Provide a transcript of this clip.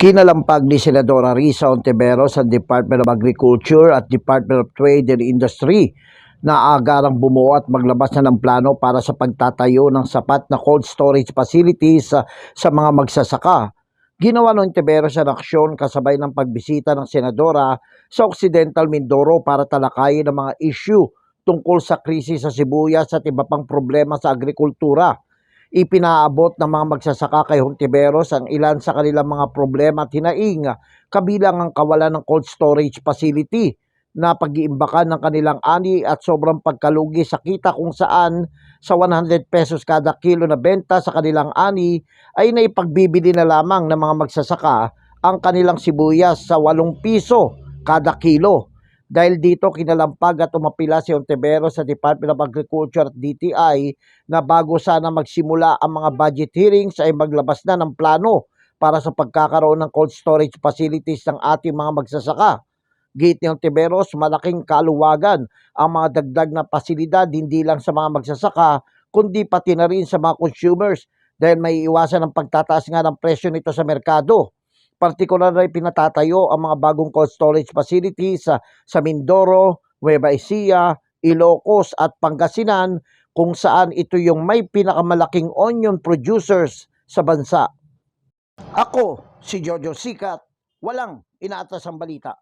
Kinalampag ni Senadora Risa Ontiveros sa Department of Agriculture at Department of Trade and Industry na agarang bumuo at maglabas na ng plano para sa pagtatayo ng sapat na cold storage facilities sa, sa mga magsasaka. Ginawa ng Ontiveros ang aksyon kasabay ng pagbisita ng Senadora sa Occidental Mindoro para talakayin ang mga issue tungkol sa krisis sa sibuyas at iba pang problema sa agrikultura ipinaabot ng mga magsasaka kay Hontiveros ang ilan sa kanilang mga problema at hinaing kabilang ang kawalan ng cold storage facility na pag-iimbakan ng kanilang ani at sobrang pagkalugi sa kita kung saan sa 100 pesos kada kilo na benta sa kanilang ani ay naipagbibili na lamang ng mga magsasaka ang kanilang sibuyas sa 8 piso kada kilo. Dahil dito kinalampag at umapila si Ontiveros sa Department of Agriculture at DTI na bago sana magsimula ang mga budget hearings ay maglabas na ng plano para sa pagkakaroon ng cold storage facilities ng ating mga magsasaka. Gate ni Ontiveros, malaking kaluwagan ang mga dagdag na pasilidad hindi lang sa mga magsasaka kundi pati na rin sa mga consumers dahil may iwasan ang pagtataas nga ng presyo nito sa merkado. Partikular na pinatatayo ang mga bagong cold storage facilities sa, sa Mindoro, Nueva Ecija, Ilocos at Pangasinan kung saan ito yung may pinakamalaking onion producers sa bansa. Ako, si Jojo Sikat, walang inaatas ang balita.